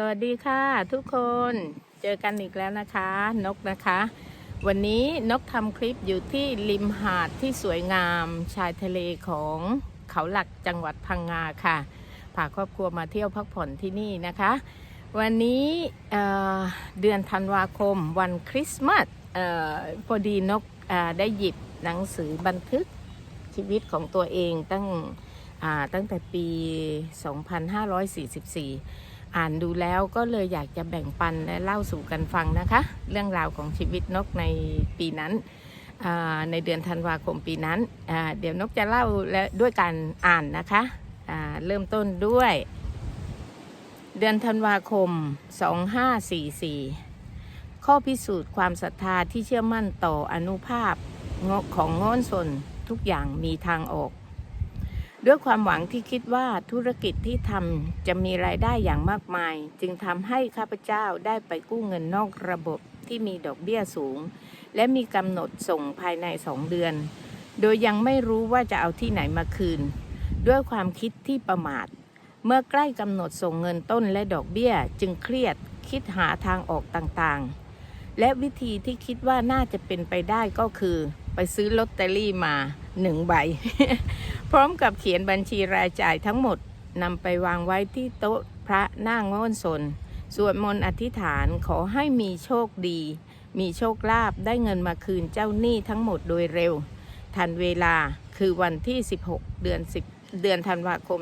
สวัสดีค่ะทุกคนเจอกันอีกแล้วนะคะ นกนะคะ วันนี้นกทำคลิปอยู่ที่ริมหาดที่สวยงาม ชายทะเลของเขาหลักจังหวัดพังงาค่ะพาครอบครัวมาเที่ยวพักผ่อนที่นี่นะคะ วันนี้เเดือนธันวาคมวันคริสต์มาสพอดีนกได้หยิบหนังสือบันทึกชีวิตของตัวเองตั้งตั้งแต่ปี 2544 อ่านดูแล้วก็เลยอยากจะแบ่งปันและเล่าสู่กันฟังนะคะ เรื่องราวของชีวิตนกในปีนั้นในเดือนธันวาคมปีนั้นเดี๋ยวนกจะเล่าและด้วยการอ่านนะคะเริ่มต้นด้วย เดือนธันวาคม 2544 ข้อพิสูจน์ความศรัทธาที่เชื่อมั่นต่ออนุภาพของโง้นสนทุกอย่างมีทางออก ด้วยความหวังที่คิดว่าธุรกิจที่ทำจะมีรายได้อย่างมากมาย จึงทำให้ข้าพเจ้าได้ไปกู้เงินนอกระบบที่มีดอกเบี้ยสูง และมีกำหนดส่งภายในสองเดือน โดยยังไม่รู้ว่าจะเอาที่ไหนมาคืน ด้วยความคิดที่ประมาท เมื่อใกล้กำหนดส่งเงินต้นและดอกเบี้ยจึงเครียดคิดหาทางออกต่างๆ และวิธีที่คิดว่าน่าจะเป็นไปได้ก็คือ ไปซื้อลอตเตอรี่มาหนึ่งใบ พร้อมกับเขียนบัญชีรายจ่ายทั้งหมดนำไปวางไว้ที่โต๊ะพระหน้าง่นสนสวดมนต์อธิษฐานขอให้มีโชคดี มีโชคลาภได้เงินมาคืนเจ้าหนี้ทั้งหมดโดยเร็ว ทันเวลาคือวันที่ 16 เดือน 10 เดือนธันวาคม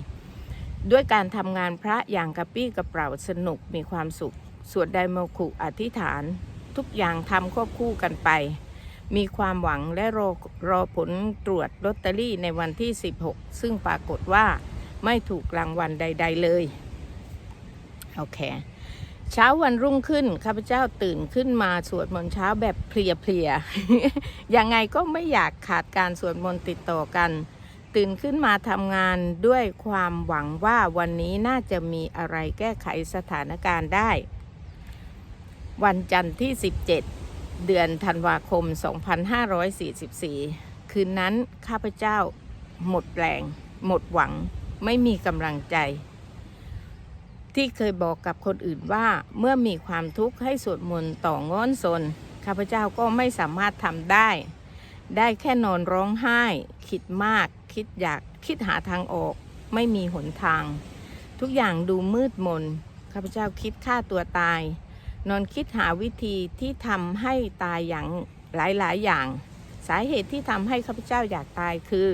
2544 ด้วยการทำงานพระอย่างกระปี้กระเป๋าสนุกมีความสุข สวดไดโมคุอธิษฐาน ทุกอย่างทำควบคู่กันไป มีความหวังและรอรอผลตรวจลอตเตอรี่ในวันที่ 16 ซึ่งปรากฏว่าไม่ถูกรางวัลใด ๆ เลย โอเค เช้าวันรุ่งขึ้น ข้าพเจ้าตื่นขึ้นมาสวดมนต์เช้าแบบเพลียๆ ยังไงก็ไม่อยากขาดการสวดมนต์ติดต่อกัน ตื่นขึ้นมาทำงานด้วยความหวังว่าวันนี้น่าจะมีอะไรแก้ไขสถานการณ์ได้ วันจันทร์ที่ 17 เดือนธันวาคม 2544 คืนนั้นข้าพเจ้าหมดแรง หมดหวัง ไม่มีกำลังใจ ที่เคยบอกกับคนอื่นว่าเมื่อมีความทุกข์ให้สวดมนต์ต่องอนสนข้าพเจ้าก็ไม่สามารถทำได้ ได้แค่นอนร้องไห้ คิดมาก คิดอยาก คิดหาทางออก ไม่มีหนทาง ทุกอย่างดูมืดมน ข้าพเจ้าคิดฆ่าตัวตาย นนคิดหาวิธีที่ทำให้ตายอย่างหลาย ๆ อย่าง สาเหตุที่ทำให้ข้าพเจ้าอยากตายคือ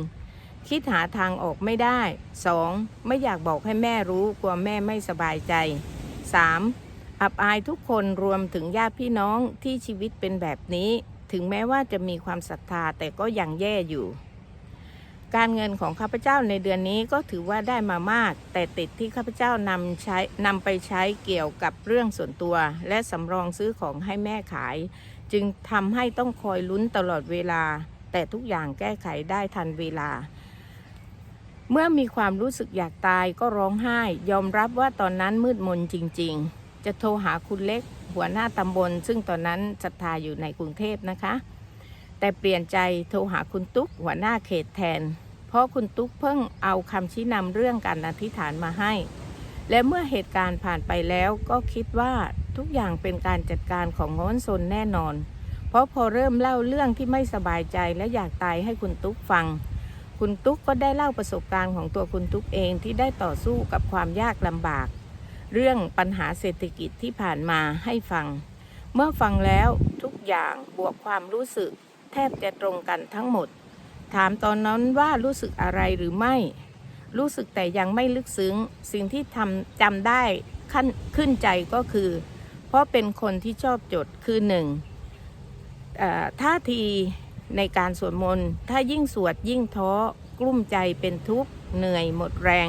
1. คิดหาทางออกไม่ได้ 2. ไม่อยากบอกให้แม่รู้กลัวแม่ไม่สบายใจ 3. อับอายทุกคนรวมถึงญาติพี่น้องที่ชีวิตเป็นแบบนี้ ถึงแม้ว่าจะมีความศรัทธาแต่ก็ยังแย่อยู่ การเงินของข้าพเจ้าในเดือนนี้ก็ถือว่าได้มามาก แต่ติดที่ข้าพเจ้านำใช้นำไปใช้เกี่ยวกับเรื่องส่วนตัว และสำรองซื้อของให้แม่ขาย จึงทำให้ต้องคอยลุ้นตลอดเวลา แต่ทุกอย่างแก้ไขได้ทันเวลา เมื่อมีความรู้สึกอยากตายก็ร้องไห้ ยอมรับว่าตอนนั้นมืดมนจริง ๆ จะโทรหาคุณเล็ก หัวหน้าตำบล ซึ่งตอนนั้นศรัทธาอยู่ในกรุงเทพนะคะแต่เปลี่ยนใจโทรหาคุณตุ๊กหัวหน้าเขตแทน เพราะคุณตุ๊กเพิ่งเอาคำชี้นำเรื่องการอธิษฐานมาให้ และเมื่อเหตุการณ์ผ่านไปแล้วก็คิดว่าทุกอย่างเป็นการจัดการของโง้นซนแน่นอน เพราะพอเริ่มเล่าเรื่องที่ไม่สบายใจและอยากตายให้คุณตุ๊กฟัง คุณตุ๊กก็ได้เล่าประสบการณ์ของตัวคุณตุ๊กเองที่ได้ต่อสู้กับความยากลำบาก เรื่องปัญหาเศรษฐกิจที่ผ่านมาให้ฟัง เมื่อฟังแล้วทุกอย่างบวกความรู้สึก แทบจะตรงกันทั้งหมด ถามตอนนั้นว่ารู้สึกอะไรหรือไม่ รู้สึกแต่ยังไม่ลึกซึ้ง สิ่งที่ทำจำได้ขั้นขึ้นใจก็คือ เพราะเป็นคนที่ชอบจดคือหนึ่งท่าทีในการสวดมนต์ถ้ายิ่งสวดยิ่งท้อกลุ้มใจเป็นทุกข์เหนื่อยหมดแรง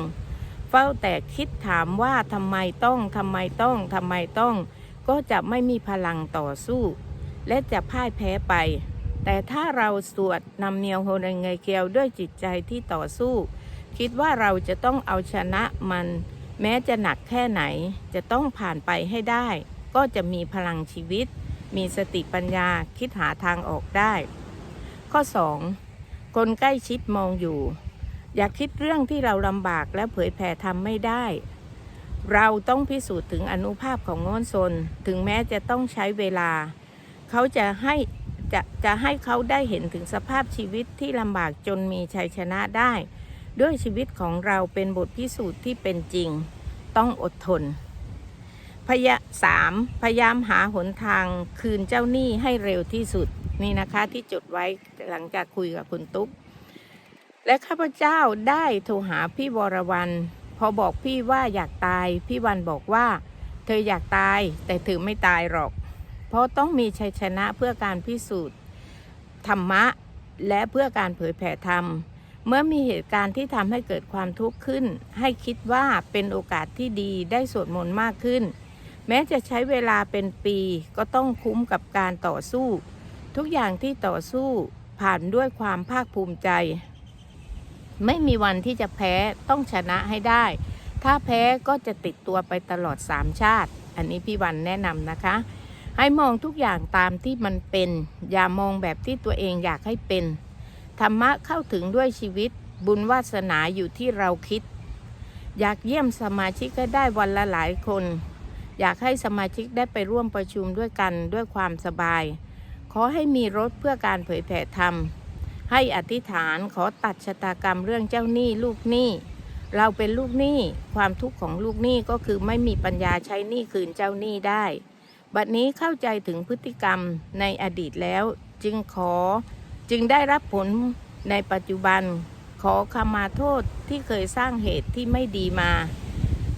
เฝ้าแต่คิดถามว่าทำไมต้องทำไมต้องทำไมต้อง ก็จะไม่มีพลังต่อสู้ และจะพ่ายแพ้ไป แต่ถ้าเราสวดนำเนียวโฮเรงไงเกียวด้วยจิตใจที่ต่อสู้ คิดว่าเราจะต้องเอาชนะมัน แม้จะหนักแค่ไหน จะต้องผ่านไปให้ได้ ก็จะมีพลังชีวิต มีสติปัญญาคิดหาทางออกได้ ข้อ 2. คนใกล้ชิดมองอยู่ อย่าคิดเรื่องที่เราลำบากและเผยแผ่ทำไม่ได้ เราต้องพิสูจน์ถึงอนุภาพของโง้นซนถึงแม้จะต้องใช้เวลา เขาจะให้ จะจะให้เขาได้เห็นถึงสภาพชีวิตที่ลำบากจนมีชัยชนะได้ ด้วยชีวิตของเราเป็นบทพิสูจน์ที่เป็นจริง ต้องอดทนพยาสามพยายามหาหนทางคืนเจ้าหนี้ให้เร็วที่สุดนี่นะคะที่จดไว้หลังจากคุยกับคุณตุ๊ก และข้าพเจ้าได้โทรหาพี่วรวันพอบอกพี่ว่าอยากตาย พี่วันบอกว่า เธออยากตายแต่เธอไม่ตายหรอก เพราะต้องมีชัยชนะเพื่อการพิสูจน์ธรรมะ และเพื่อการเผยแผ่ธรรม เมื่อมีเหตุการณ์ที่ทำให้เกิดความทุกข์ขึ้น ให้คิดว่าเป็นโอกาสที่ดีได้สวดมนต์มากขึ้น แม้จะใช้เวลาเป็นปีก็ต้องคุ้มกับการต่อสู้ ทุกอย่างที่ต่อสู้ผ่านด้วยความภาคภูมิใจ ไม่มีวันที่จะแพ้ต้องชนะให้ได้ ถ้าแพ้ก็จะติดตัวไปตลอดสามชาติ อันนี้พี่วันแนะนำนะคะ ให้มองทุกอย่างตามที่มันเป็น อย่ามองแบบที่ตัวเองอยากให้เป็น ธรรมะเข้าถึงด้วยชีวิต บุญวาสนาอยู่ที่เราคิด อยากเยี่ยมสมาชิกก็ได้วันละหลายคน อยากให้สมาชิกได้ไปร่วมประชุมด้วยกันด้วยความสบาย ขอให้มีรถเพื่อการเผยแผ่ธรรม ให้อธิษฐานขอตัดชะตากรรมเรื่องเจ้าหนี้ลูกหนี้ เราเป็นลูกหนี้ ความทุกข์ของลูกหนี้ก็คือไม่มีปัญญาใช้หนี้คืนเจ้าหนี้ได้ บัดนี้เข้าใจถึงพฤติกรรมในอดีตแล้ว จึงขอจึงได้รับผลในปัจจุบัน ขอขมาโทษที่เคยสร้างเหตุที่ไม่ดีมา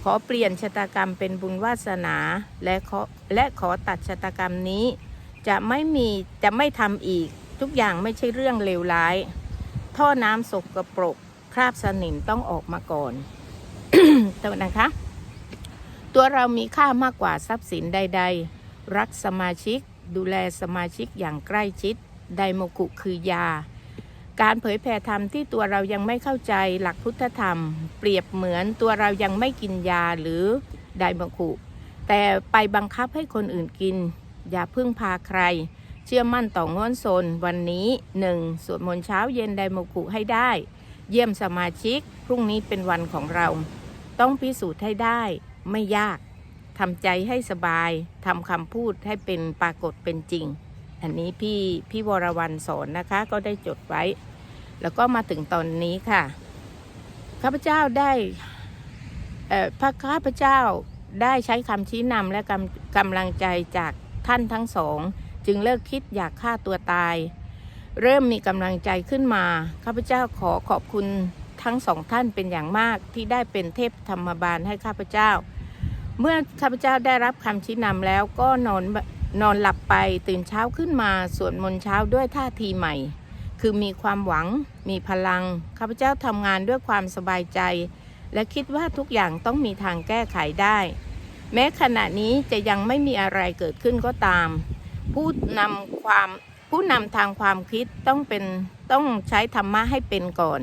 ขอเปลี่ยนชะตากรรมเป็นบุญวาสนาและขอและขอตัดชะตากรรมนี้ จะไม่มีจะไม่ทำอีก ทุกอย่างไม่ใช่เรื่องเลวร้าย ท่อน้ำสกปรกคราบสนิมต้องออกมาก่อนตัวนะคะ ตัวเรามีค่ามากกว่าทรัพย์สินใด ๆ รักสมาชิก ดูแลสมาชิกอย่างใกล้ชิด ไดโมกุคือยา การเผยแผ่ธรรมที่ตัวเรายังไม่เข้าใจหลักพุทธธรรม เปรียบเหมือนตัวเรายังไม่กินยาหรือไดโมกุ แต่ไปบังคับให้คนอื่นกิน อย่าพึ่งพาใคร เชื่อมั่นต่อง้อนโซนวันนี้หนึ่งสวดมนต์เช้าเย็นไดโมกุให้ได้ เยี่ยมสมาชิก พรุ่งนี้เป็นวันของเรา ต้องพิสูจน์ให้ได้ไม่ยาก ทำใจให้สบายทำคำพูดให้เป็นปรากฏเป็นจริง อันนี้พี่พี่วรวันสอนนะคะก็ได้จดไว้ แล้วก็มาถึงตอนนี้ค่ะข้าพเจ้าได้เอ่อพระข้าพเจ้าได้ใช้คำชี้นำและกำกำลังใจจากท่านทั้งสอง จึงเลิกคิดอยากฆ่าตัวตาย เริ่มมีกำลังใจขึ้นมาข้าพเจ้าขอขอบคุณทั้งสองท่านเป็นอย่างมากที่ได้เป็นเทพธรรมบาลให้ข้าพเจ้า เมื่อข้าพเจ้าได้รับคำชี้นำแล้วก็นอนนอนหลับไปตื่นเช้าขึ้นมาสวดมนต์เช้าด้วยท่าทีใหม่ คือมีความหวัง มีพลังข้าพเจ้าทำงานด้วยความสบายใจ และคิดว่าทุกอย่างต้องมีทางแก้ไขได้ แม้ขณะนี้จะยังไม่มีอะไรเกิดขึ้นก็ตาม ผู้นำความผู้นำทางความคิดต้องเป็นต้องใช้ธรรมะให้เป็นก่อน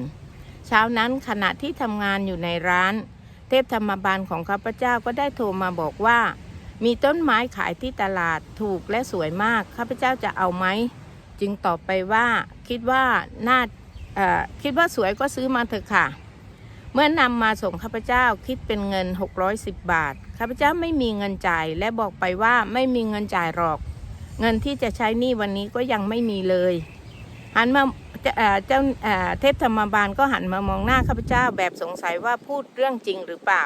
เช้านั้นขณะที่ทำงานอยู่ในร้าน เทพธรรมบาลของข้าพเจ้าก็ได้โทรมาบอกว่า มีต้นไม้ขายที่ตลาดถูกและสวยมากข้าพเจ้าจะเอาไหมจึงตอบไปว่าคิดว่าน่าคิดว่าสวยก็ซื้อมาเถอะค่ะ เมื่อนำมาส่งข้าพเจ้าคิดเป็นเงิน 610 บาทข้าพเจ้าไม่มีเงินจ่ายและบอกไปว่าไม่มีเงินจ่ายหรอก เงินที่จะใช้นี้วันนี้ก็ยังไม่มีเลย หันมาเจ้าเอ่อเจ้าเทพธรรมบาลก็หันมามองหน้าข้าพเจ้าแบบสงสัยว่าพูดเรื่องจริงหรือเปล่า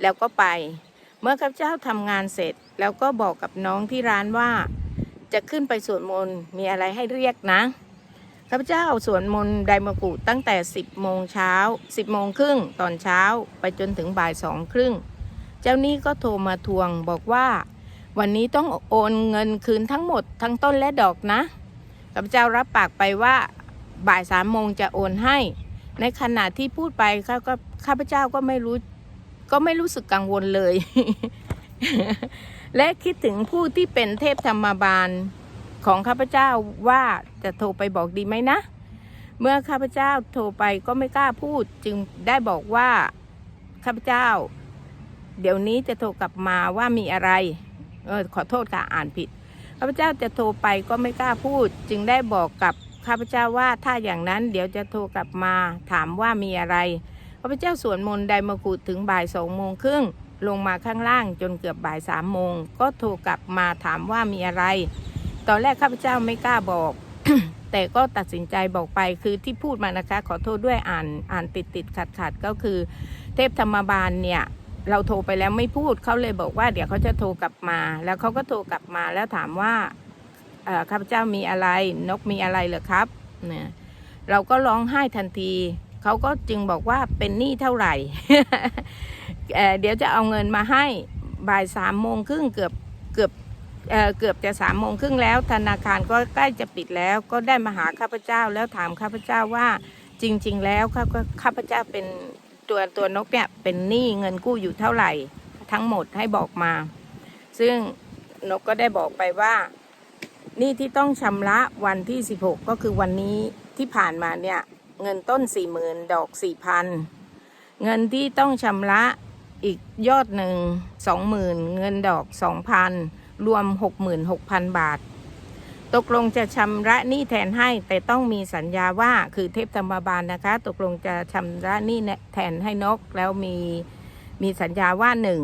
แล้วก็ไป เมื่อข้าพเจ้าทำงานเสร็จ แล้วก็บอกกับน้องที่ร้านว่า จะขึ้นไปสวดมนต์มีอะไรให้เรียกนะข้าพเจ้าสวดมนต์ไดมกุตั้งแต่ 10โมงเช้า10โมงครึ่งตอนเช้าไปจนถึงบ่ายสองครึ่งเจ้านี้ก็โทรมาทวงบอกว่า วันนี้ต้องโอนเงินคืนทั้งหมดทั้งต้นและดอกนะ ข้าพเจ้ารับปากไปว่าบ่ายสามโมงจะโอนให้ ในขณะที่พูดไปข้าก็ข้าพเจ้าก็ไม่รู้ ก็ไม่รู้สึกกังวลเลย และคิดถึงผู้ที่เป็นเทพธรรมบาลของข้าพเจ้าว่าจะโทรไปบอกดีไหมนะ เมื่อข้าพเจ้าโทรไปก็ไม่กล้าพูด จึงได้บอกว่าข้าพเจ้า เดี๋ยวนี้จะโทรกลับมาว่ามีอะไร เออขอโทษค่ะอ่านผิด ข้าพเจ้าจะโทรไปก็ไม่กล้าพูด จึงได้บอกกับข้าพเจ้าว่าถ้าอย่างนั้นเดี๋ยวจะโทรกลับมาถามว่ามีอะไรข้าพเจ้าสวดมนต์ไดมากุดถึงบ่ายสองโมงครึ่งลงมาข้างล่างจนเกือบบ่ายสามโมงก็โทรกลับมาถามว่ามีอะไร ตอนแรกข้าพเจ้าไม่กล้าบอก แต่ก็ตัดสินใจบอกไปคือที่พูดมานะคะ ขอโทษด้วยอ่านอ่านติดติดขัดขัดก็คือ เทพธรรมบาลเนี่ย เราโทรไปแล้วไม่พูดเขาเลยบอกว่าเดี๋ยวเขาจะโทรกลับมา แล้วเขาก็โทรกลับมาแล้วถามว่าข้าพเจ้ามีอะไรนกมีอะไรเหรอครับเนี่ยเราก็ร้องไห้ทันทีเขาก็จึงบอกว่าเป็นหนี้เท่าไหร่เดี๋ยวจะเอาเงินมาให้บ่ายสามโมงครึ่งเกือบเกือบเกือบจะสามโมงครึ่งแล้ว ธนาคารก็ใกล้จะปิดแล้ว ก็ได้มาหาข้าพเจ้าแล้วถามข้าพเจ้าว่าจริง ๆ แล้วข้าพเจ้าเป็น ตัวตัวนกเนี่ยเป็นหนี้เงินกู้อยู่เท่าไหร่ ทั้งหมดให้บอกมา ซึ่งนกก็ได้บอกไปว่าหนี้ที่ต้องชำระวันที่ 16 ก็คือวันนี้ที่ผ่านมาเนี่ยเงินต้น 40,000 ดอก 4,000 เงินที่ต้องชำระอีกยอดหนึ่ง20,000 เงินดอก 2,000 รวม 66,000 บาท ตกลงจะชำระหนี้แทนให้ แต่ต้องมีสัญญาว่าคือเทพธรรมบาลนะคะ ตกลงจะชำระหนี้แทนให้นก แล้วมีมีสัญญาว่าหนึ่ง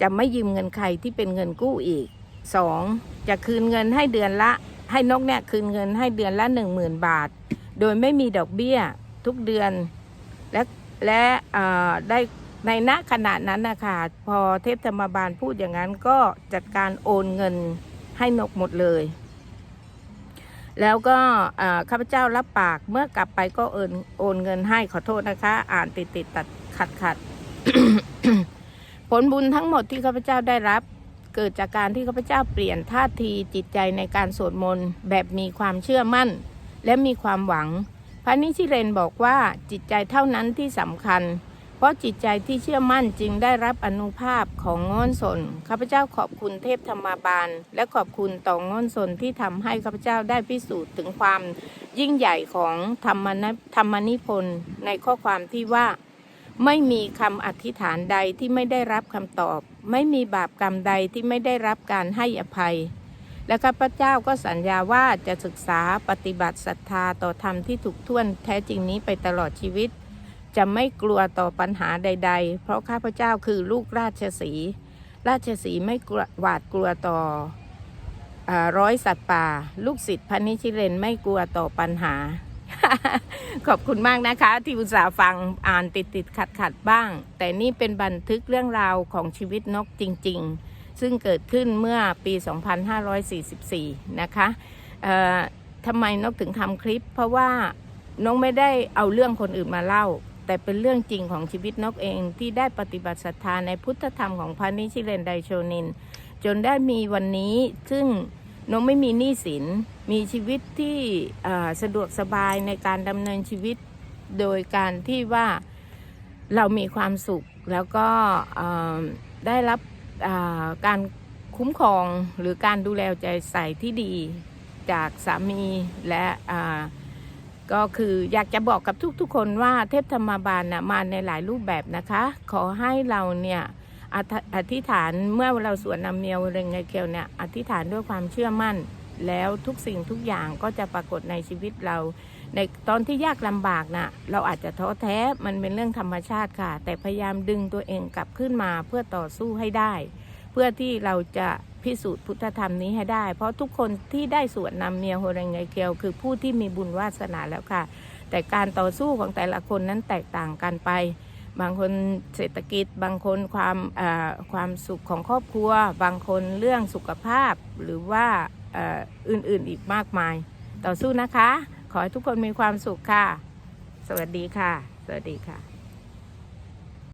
จะไม่ยืมเงินใครที่เป็นเงินกู้อีกสองจะคืนเงินให้เดือนละ ให้นกเนี่ยคืนเงินให้เดือนละหนึ่งหมื่นบาท โดยไม่มีดอกเบี้ยทุกเดือน และและอ่อได้ในณขณะนั้นนะคะพอเทพธรรมบาลพูดอย่างนั้นก็จัดการโอนเงินให้นกหมดเลย แล้วก็ข้าพเจ้ารับปากเมื่อกลับไปก็โอนโอนเงินให้ขอโทษนะคะ อ่านติดติดตัดขัดขัดผลบุญทั้งหมดที่ข้าพเจ้าได้รับเกิดจากการที่ข้าพเจ้าเปลี่ยนท่าทีจิตใจในการสวดมนต์แบบมีความเชื่อมั่น และมีความหวัง พระนิชิเรนบอกว่าจิตใจเท่านั้นที่สำคัญ ราะจิตใจที่เชื่อมั่นจึงได้รับอนุภาพของง้อนสนข้าพเจ้าขอบคุณเทพธรรมาบาล และขอบคุณต่อง้อนสนที่ทำให้ข้าพเจ้าได้พิสูจน์ถึงความยิ่งใหญ่ของธรรมนธรรมนิพนธ์ในข้อความที่ว่า ไม่มีคำอธิษฐานใดที่ไม่ได้รับคำตอบ ไม่มีบาปกรรมใดที่ไม่ได้รับการให้อภัย และข้าพเจ้าก็สัญญาว่าจะศึกษาปฏิบัติศรัทธาต่อธรรมที่ถูกท่วนแท้จริงนี้ไปตลอดชีวิต จะไม่กลัวต่อปัญหาใด ๆ เพราะข้าพเจ้าคือลูกราชสี ราชสีไม่หวาดกลัวต่ออร้อยสัตว์ป่า ลูกศิษย์พันนิชิเรนไม่กลัวต่อปัญหา ขอบคุณมากนะคะ ที่อุตส่าห์ฟังอ่านติดติดขัดขัดๆบ้าง แต่นี่เป็นบันทึกเรื่องราวของชีวิตนกจริง ๆ ซึ่งเกิดขึ้นเมื่อปี 2544 นะคะเอ่อทำไมนกถึงทำคลิป เพราะว่านกไม่ได้เอาเรื่องคนอื่นมาเล่า แต่เป็นเรื่องจริงของชีวิตนกเองที่ได้ปฏิบัติศรัทธาในพุทธธรรมของพระนิชิเรนไดโชนิน จนได้มีวันนี้ซึ่งนกไม่มีหนี้สิน มีชีวิตที่สะดวกสบายในการดำเนินชีวิตโดยการที่ว่าเรามีความสุขแล้วก็ได้รับการคุ้มครองหรือการดูแลใจใส่ที่ดีจากสามีและ ก็คืออยากจะบอกกับทุกๆคนว่าเทพธรรมบาลนะมาในหลายรูปแบบนะคะ ขอให้เราเนี่ยอธิษฐานเมื่อเราสวดนำเมียวเรงไงเกลเนี่ยอธิษฐานด้วยความเชื่อมั่น แล้วทุกสิ่งทุกอย่างก็จะปรากฏในชีวิตเรา ในตอนที่ยากลำบากน่ะเราอาจจะท้อแท้มันเป็นเรื่องธรรมชาติค่ะ แต่พยายามดึงตัวเองกลับขึ้นมาเพื่อต่อสู้ให้ได้ เพื่อที่เราจะ พิสูจน์พุทธธรรมนี้ให้ได้ เพราะทุกคนที่ได้สวดนำเมียโฮเรงไงเกียว คือผู้ที่มีบุญวาสนาแล้วค่ะ แต่การต่อสู้ของแต่ละคนนั้นแตกต่างกันไป บางคนเศรษฐกิจ บางคนความความสุขของครอบครัว บางคนเรื่องสุขภาพหรือว่าเอ่ออื่นๆอีกมากมาย ต่อสู้นะคะ ขอให้ทุกคนมีความสุขค่ะ สวัสดีค่ะ สวัสดีค่ะ